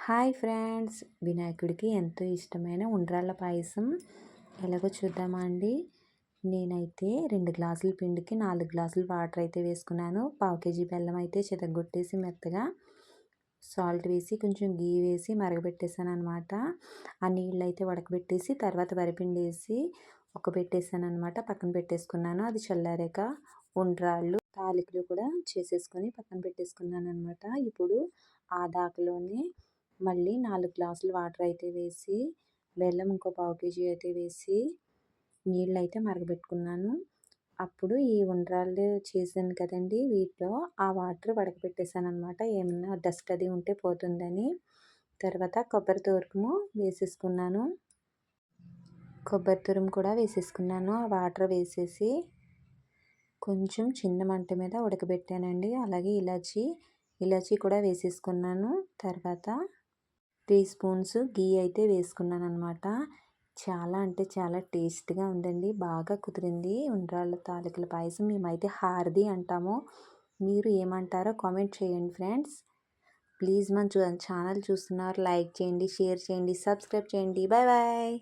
Hi friends వినాయకుడికి ఎంతో ఇష్టమైన ఉండ్రాళ్ళ పాయసం. ఎలాగో చూద్దామా అండి? నేనైతే రెండు గ్లాసుల పిండికి నాలుగు గ్లాసులు వాటర్ అయితే వేసుకున్నాను. పావు కేజీ బెల్లం అయితే చితగొట్టేసి మెత్తగా సాల్ట్ వేసి కొంచెం గీ వేసి మరగబెట్టేసాను అనమాట ఆ నీళ్ళు అయితే ఉడకబెట్టేసి తర్వాత వరిపిండి వేసి ఒక పెట్టేసాను అనమాట పక్కన పెట్టేసుకున్నాను. అది చల్లారాక ఉండ్రాళ్ళు తాలికలు కూడా చేసేసుకొని పక్కన పెట్టేసుకున్నాను అనమాట ఇప్పుడు ఆ దాకలోనే మళ్ళీ నాలుగు గ్లాసులు వాటర్ అయితే వేసి బెల్లం ఇంకో పావు కేజీ అయితే వేసి నీళ్ళు అయితే మరగబెట్టుకున్నాను. అప్పుడు ఈ ఉండ్రాళ్ళు చేశాను కదండి వీటిలో ఆ వాటర్ వడకపెట్టేసాను అనమాట ఏమన్నా డస్ట్ అది ఉంటే పోతుందని. తర్వాత కొబ్బరి తురుము వేసేసుకున్నాను. కొబ్బరి తురుము కూడా వేసేసుకున్నాను. ఆ వాటర్ వేసేసి కొంచెం చిన్న మంట మీద ఉడకబెట్టానండి. అలాగే ఇలాచి ఇలాచీ కూడా వేసేసుకున్నాను. తర్వాత త్రీ స్పూన్స్ గీ అయితే వేసుకున్నాను అనమాట చాలా అంటే చాలా టేస్ట్గా ఉందండి. బాగా కుదిరింది. ఉండ్రాళ్ళ తాలికల పాయసం మేమైతే హార్ది అంటాము. మీరు ఏమంటారో కామెంట్ చేయండి ఫ్రెండ్స్. ప్లీజ్ మన ఛానల్ చూస్తున్నారు. లైక్ చేయండి షేర్ చేయండి సబ్స్క్రైబ్ చేయండి. Bye bye.